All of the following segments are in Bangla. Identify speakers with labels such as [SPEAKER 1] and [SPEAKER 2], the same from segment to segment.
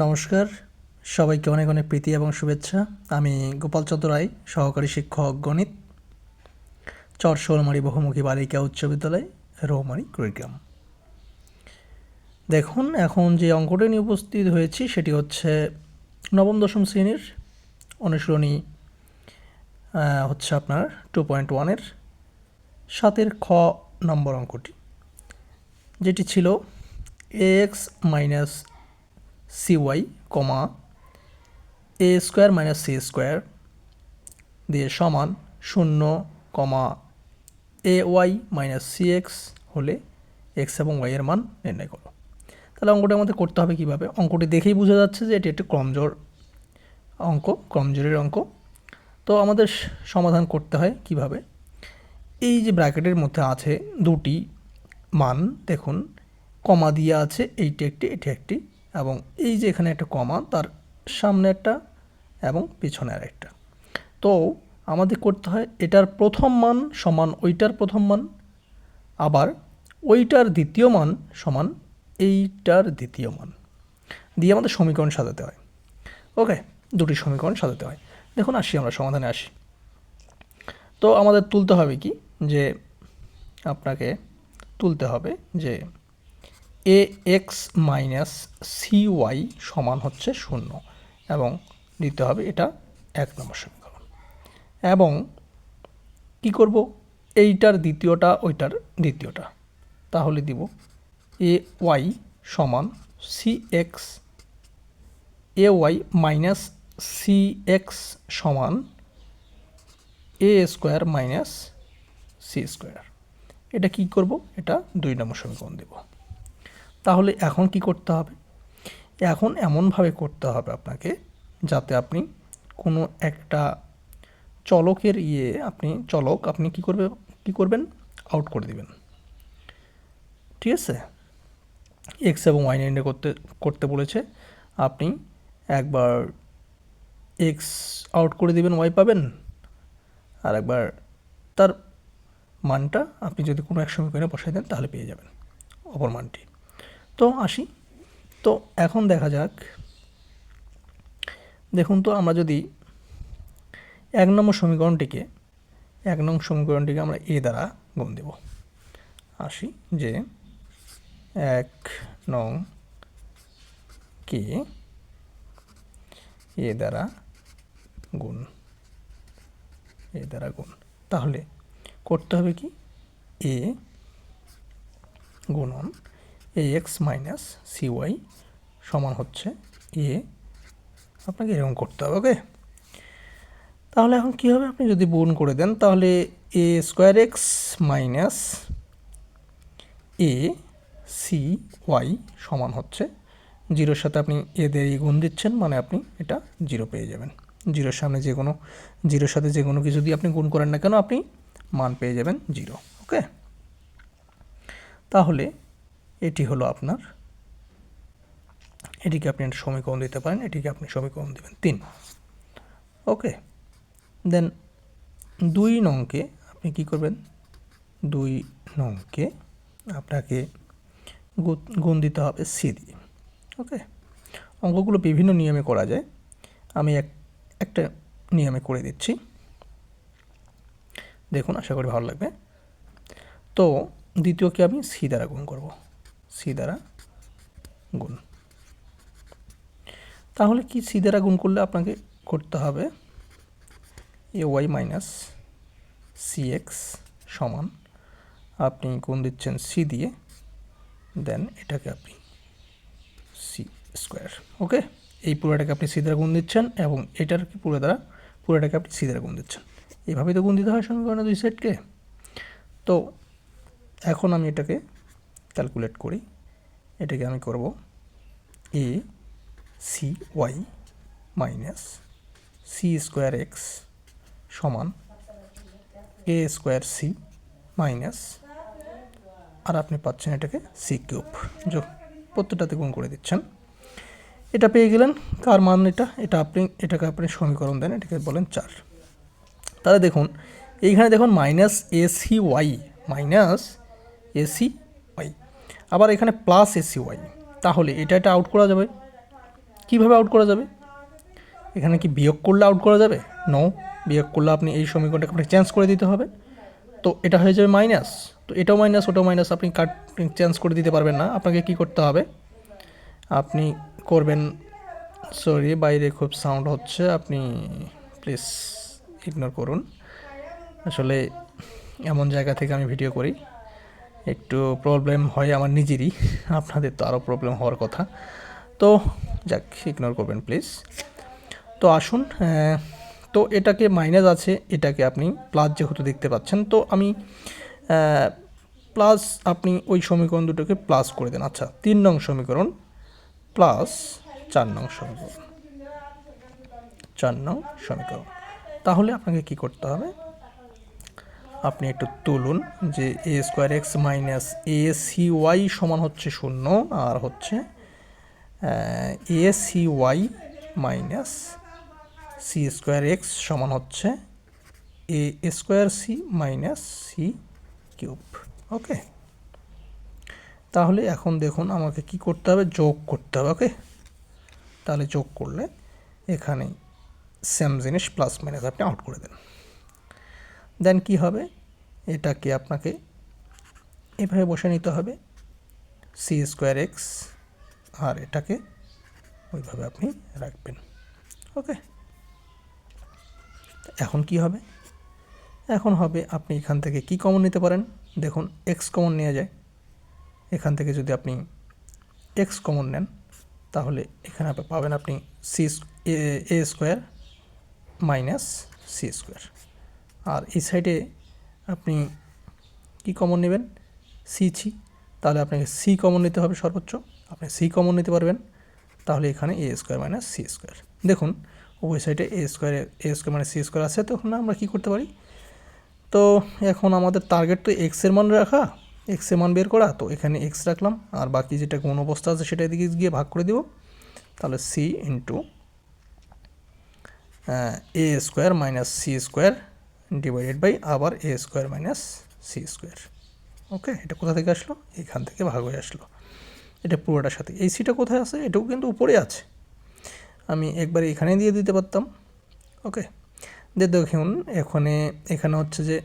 [SPEAKER 1] নমস্কার। সবাইকে অনেক অনেক প্রীতি এবং শুভেচ্ছা। আমি গোপাল চন্দ্র রায়, সহকারী শিক্ষক গণিত চর শোলমারি বহুমুখী বালিকা উচ্চ বিদ্যালয়, রৌমারি, কুড়িগ্রাম। দেখুন, এখন যে অঙ্কটি নিয়ে উপস্থিত হয়েছি, সেটি হচ্ছে নবম, দশম শ্রেণির অনুশীলনী হচ্ছে আপনার টু পয়েন্ট ওয়ানের সাতের খ নম্বর অঙ্কটি, যেটি ছিল x minus c y comma a square minus c square দিয়ে সমান শূন্য comma a y minus c x হলে এক্স এবং ওয়াই এর মান নির্ণয় করো। তাহলে অঙ্কটি আমাদের করতে হবে কীভাবে? অঙ্কটি দেখেই বোঝা যাচ্ছে যে এটি একটি ক্রমজোর অঙ্ক ক্রমজোরের অঙ্ক। তো আমাদের সমাধান করতে হয় কীভাবে? এই যে ব্র্যাকেটের মধ্যে আছে দুটি মান, দেখুন, কমা দিয়ে আছে, এইটি একটি, এটি একটি। এবং এই যে এখানে একটা কমা, তার সামনে একটা এবং পিছনে আর একটা তো আমাদের করতে হয় এটার প্রথম মান সমান ওইটার প্রথম মান, আবার ওইটার দ্বিতীয় মান সমান এইটার দ্বিতীয় মান। দিয়ে আমাদের সমীকরণ সাজাতে হয়। ওকে, দুটি সমীকরণ সাজাতে হয়। দেখুন, আসি আমরা, সমাধানে আসি। তো আমাদের তুলতে হবে কি? যে আপনাকে তুলতে হবে যে a x minus c y সমান হচ্ছে শূন্য এবং দিতে হবে এটা এক নম্বর সমীকরণ। এবং কি করব? এইটার দ্বিতীয়টা, ওইটার দ্বিতীয়টা। তাহলে দিব এ ওয়াই সমান c x a y minus c x সমান a square minus c square এটা কি করব? এটা দুই নম্বর সমীকরণ দেব। তাহলে এখন কি করতে হবে? এখন এমনভাবে করতে হবে আপনাকে যাতে আপনি কোনো একটা চলকের ইয়ে আপনি চলক, আপনি কি করবে, কি করবেন? আউট করে দিবেন। ঠিক আছে? এক্স এবং ওয়াই নির্ণয় করতে করতে বলেছে। আপনি একবার এক্স আউট করে দিবেন ওয়াই পাবেন। আর একবার তার মানটা আপনি যদি কোনো এক সমীকরণে বসাই দেন, তাহলে পেয়ে যাবেন। অপর মানটি। তো আসি। তো এখন দেখা যাক। দেখুন তো, আমরা যদি এক নম্বর সমীকরণটিকে, এক নং সমীকরণটিকে আমরা এ দ্বারা গুণ দেব। আসি যে এক নং কে এ দ্বারা গুণ, এ দ্বারা গুণ। তাহলে করতে হবে কি? এ গুণন a x minus c y সমান হচ্ছে এ আপনাকে এরকম করতে হবে ওকে তাহলে এখন কী হবে? আপনি যদি গুণ করে দেন, তাহলে a square x minus a c y সমান হচ্ছে। জিরোর সাথে আপনি এ দিয়ে এই গুণ দিচ্ছেন মানে আপনি এটা জিরো পেয়ে যাবেন। জিরোর সামনে যে কোনো, জিরোর সাথে যে কোনো কিছু দিয়ে আপনি গুণ করেন না কেন, আপনি মান পেয়ে যাবেন জিরো ওকে তাহলে এটি হলো আপনার, এটিকে আপনি একটা সমীকরণ দিতে পারেন, এটিকে আপনি সমীকরণ দেবেন তিন। ওকে, দেন দুই নংকে আপনি কি করবেন? দুই নংকে আপনাকে গুণ দিতে হবে সি দিয়ে। ওকে, অঙ্কগুলো বিভিন্ন নিয়মে করা যায়। আমি এক, একটা নিয়মে করে দিচ্ছি। দেখুন, আশা করি ভালো লাগবে। তো দ্বিতীয়কে আমি সি দ্বারা গুণ করব। সি দ্বারা গুণ। তাহলে কি সি দ্বারা গুণ করলে আপনাকে করতে হবে? A y minus c x সমান আপনি গুণ দিচ্ছেন সি দিয়ে দেন এটাকে আপনি সি স্কোয়ার ওকে এই পুরোটাকে আপনি সি দ্বারা গুণ দিচ্ছেন এবং এটার পুরো দ্বারা, পুরোটাকে আপনি সি দ্বারা গুণ দিচ্ছেন। এভাবেই তো গুণ দিতে হয় সমীকরণে দুই সেটকে তো এখন আমি এটাকে ক্যালকুলেট করি। এটাকে আমি করব a c y minus c square x সমান এ স্কোয়ার সি মাইনাস আর আপনি পাচ্ছেন এটাকে সি কিউব যোগ প্রত্যেকটাতে গুণ করে দিচ্ছেন। এটা পেয়ে গেলেন, কার মান এটা? এটা আপনি, এটাকে আপনি সমীকরণ দেন, এটাকে বলেন চার। তাহলে দেখুন, এইখানে দেখুন minus a c y minus a c আবার এখানে প্লাস এসি ওয়াই তাহলে এটা এটা আউট করা যাবে। কীভাবে আউট করা যাবে? এখানে কি বিয়োগ করলে আউট করা যাবে? নো বিয়োগ করলে আপনি এই সমীকরণটাকে আপনাকে চেঞ্জ করে দিতে হবে। তো এটা হয়ে যাবে মাইনাস তো এটাও মাইনাস ওটাও মাইনাস আপনি কাট চেঞ্জ করে দিতে পারবেন না। আপনাকে কি করতে হবে? আপনি করবেন সরি বাইরে খুব সাউন্ড হচ্ছে, আপনি প্লিজ ইগনোর করুন। আসলে এমন জায়গা থেকে আমি ভিডিও করি। একটু প্রবলেম হয় আমার নিজেরই। আপনাদের তো আরও প্রবলেম হওয়ার কথা। তো যাক ইগনোর করবেন প্লিজ তো আসুন তো এটাকে মাইনাস আছে, এটাকে আপনি প্লাস যেহেতু দেখতে পাচ্ছেন, তো আমি প্লাস আপনি ওই সমীকরণ দুটোকে প্লাস করে দেন। আচ্ছা তিন নং সমীকরণ প্লাস চার নং সমীকরণ। চার নং সমীকরণ। তাহলে আপনাকে কি করতে হবে? আপনি একটু তুলুন যে a square x minus a c y সমান হচ্ছে শূন্য আর হচ্ছে a c y minus c square x সমান হচ্ছে a square c minus c cube okay তাহলে এখন দেখুন আমাকে কি করতে হবে? যোগ করতে হবে ওকে তাহলে যোগ করলে এখানে সেম জিনিস প্লাস মাইনাস আপনি আউট করে দেন। দেন কি হবে? এটাকে আপনাকে এভাবে বসে নিতে হবে। সি স্কোয়ার এক্স আর এটাকে ওইভাবে আপনি রাখবেন। ওকে এখন কি হবে? এখন হবে আপনি এখান থেকে কি কমন নিতে পারেন? দেখুন এক্স কমন নেওয়া যায়। এখান থেকে যদি আপনি এক্স কমন নেন, তাহলে এখানে পাবেন আপনি c a square minus c square আর এই সাইডে আপনি কি কমন নেবেন? সি ছি তাহলে আপনাকে সি কমন নিতে হবে সর্বোচ্চ। আপনি সি কমন নিতে পারবেন। তাহলে এখানে a square minus c square দেখুন, উভয় সাইডে এ স্কোয়ার এ স্কোয়ার মানে সি স্কোয়ার আছে। তখন আমরা কী করতে পারি? তো এখন আমাদের টার্গেট তো এক্সের মান রাখা। এক্সের মান বের করা। তো এখানে এক্স রাখলাম। আর বাকি যেটা কোন অবস্থা আছে সেটা এদিকে গিয়ে ভাগ করে দিব। তাহলে c into a square minus c square divided by আবার a square minus c square okay এটা কোথা থেকে আসলো? এখান থেকে ভাগ হয়ে আসলো। এটা পুরোটার সাথে। এই সিটা কোথায় আছে? এটাও কিন্তু উপরে আছে। আমি একবার এখানে দিয়ে দিতে পারতাম। ওকে যে দেখুন, এখানে এখানে হচ্ছে যে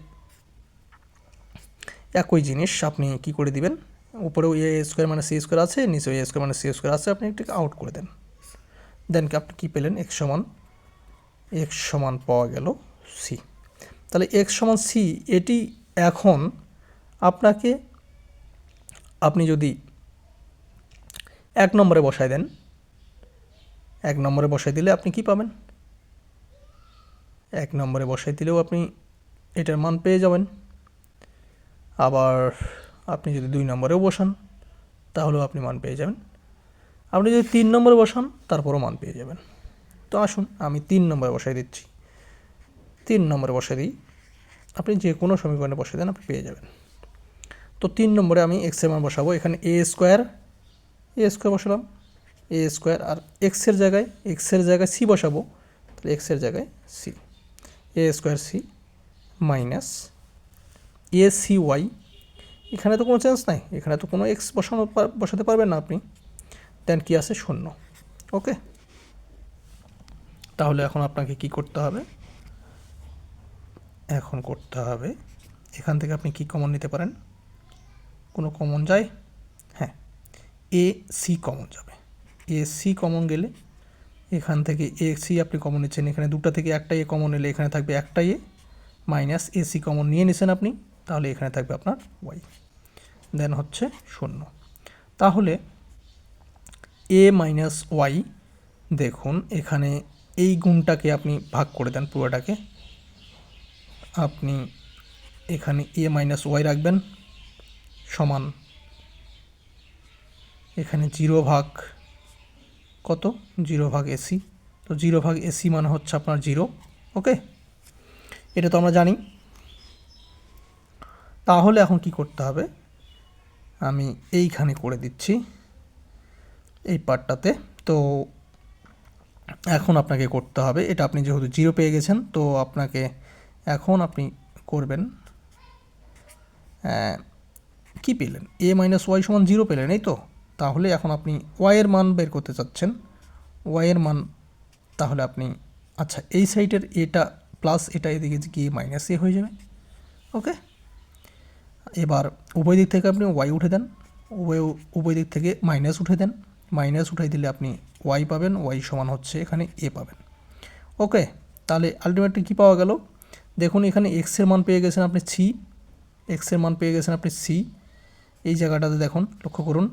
[SPEAKER 1] একই জিনিস আপনি কি করে দিবেন? উপরেও এ স্কোয়ার মানে সি স্কোয়ার আছে, নিচেও এ স্কোয়ার মানে সি স্কোয়ার আছে, আপনি একটু আউট করে দেন। দেন আপনি কী পেলেন? এক্স সমান এক্স সমান পাওয়া গেল সি তাহলে এক্স সমান সি এটি এখন আপনাকে, আপনি যদি এক নম্বরে বসায় দেন, এক নম্বরে বসাই দিলে আপনি কি পাবেন? এক নম্বরে বসাই দিলেও আপনি এটার মান পেয়ে যাবেন। আবার আপনি যদি দুই নম্বরেও বসান, তাহলেও আপনি মান পেয়ে যাবেন। আপনি যদি তিন নম্বরে বসান, তারপরও মান পেয়ে যাবেন। তো আসুন, আমি তিন নম্বরে বসাই দিচ্ছি। তিন নম্বরে বসাই দিই। আপনি যে কোনো সমীকরণে বসাই দেন, আপনি পেয়ে যাবেন। তো তিন নম্বরে আমি এক্সের মান বসাবো। এখানে এ স্কোয়ার এ স্কোয়ার বসালাম। এ স্কোয়ার আর এক্সের জায়গায় এক্সের জায়গায় সি বসাবো। তাহলে এক্সের জায়গায় c a square c minus a c y এখানে তো কোনো চান্স নাই। এখানে তো কোনো এক্স বসানো বসাতে পারবেন না আপনি। দেন কি আছে? শূন্য। ওকে তাহলে এখন আপনাকে কি করতে হবে? এখন করতে হবে। এখান থেকে আপনি কি কমন নিতে পারেন? কোনো কমন যায়? হ্যাঁ এ সি কমন যাবে। এ সি কমন গেলে এখান থেকে এ সি আপনি কমন নিচ্ছেন। এখানে দুটো থেকে একটা এ কমন এলে এখানে থাকবে একটা a minus a c common নিয়ে নিছেন আপনি, তাহলে এখানে থাকবে আপনার ওয়াই দেন হচ্ছে শূন্য। তাহলে এ মাইনাস ওয়াই দেখুন, এখানে এই গুণটাকে আপনি ভাগ করে দেন পুরোটাকে। আপনি এখানে এ মাইনাস ওয়াই রাখবেন সমান এখানে জিরো ভাগ কত? জিরো ভাগ এসি তো জিরো ভাগ এসি মানে হচ্ছে আপনার জিরো, ওকে? এটা তো আমরা জানি। তাহলে এখন কি করতে হবে? আমি এইখানে করে দিচ্ছি এই পার্টটাতে। তো এখন আপনাকে করতে হবে, এটা আপনি যেহেতু জিরো পেয়ে গেছেন, তো আপনাকে এখন আপনি করবেন কি পেলেন? এ মাইনাস ওয়াই সমান জিরো পেলেন, এই তো? তাহলে এখন আপনি ওয়াইয়ের মান বের করতে চাচ্ছেন। ওয়াইয়ের মান তাহলে আপনি আচ্ছা এই সাইডের এটা প্লাস এটা এদিকে গিয়ে মাইনাস এ হয়ে যাবে। ওকে এবার উভয় দিক থেকে আপনি ওয়াই উঠে দেন। উভয় উভয় দিক থেকে মাইনাস উঠে দেন। মাইনাস উঠাই দিলে আপনি ওয়াই পাবেন। ওয়াই সমান হচ্ছে এখানে এ পাবেন। ওকে তাহলে আলটিমেটলি কী পাওয়া গেল? দেখুন, এখানে এক্সের মান পেয়ে গেছেন আপনি সি এক্সের মান পেয়ে গেছেন আপনি সি এই জায়গাটাতে দেখুন, লক্ষ্য করুন।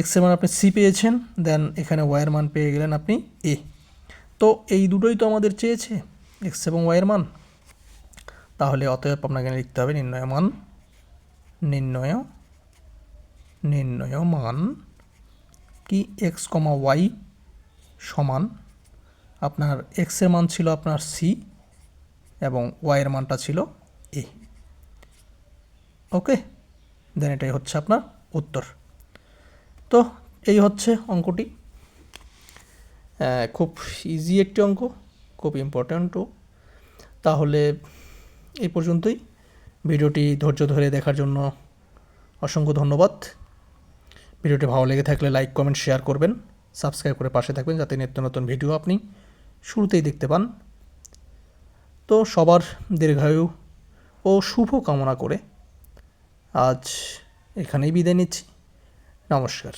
[SPEAKER 1] এক্সের মান আপনি সি পেয়েছেন দেন এখানে ওয়াইয়ের মান পেয়ে গেলেন আপনি এ তো এই দুটোই তো আমাদের চেয়েছে এক্স এবং ওয়াইয়ের মান। তাহলে অতএব আপনাকে লিখতে হবে নির্ণয় মান, নির্ণয় নির্ণয় মান কি এক্স কমা ওয়াই সমান। আপনার এক্সের মান ছিল আপনার সি এবং ওয়াইয়ের মানটা ছিল এ ওকে দেন এটাই হচ্ছে আপনার উত্তর। তো এই হচ্ছে অঙ্কটি। খুব ইজি একটি অঙ্ক, খুব ইম্পর্ট্যান্টও তাহলে এই পর্যন্তই। ভিডিওটি ধৈর্য ধরে দেখার জন্য অসংখ্য ধন্যবাদ। ভিডিওটি ভালো লেগে থাকলে লাইক, কমেন্ট শেয়ার করবেন। সাবস্ক্রাইব করে পাশে থাকবেন যাতে নিত্য নতুন ভিডিও আপনি শুরুতেই দেখতে পান। তো সবার দীর্ঘায়ু ও শুভ কামনা করে আজ এখানেই বিদায় নিচ্ছি। নমস্কার।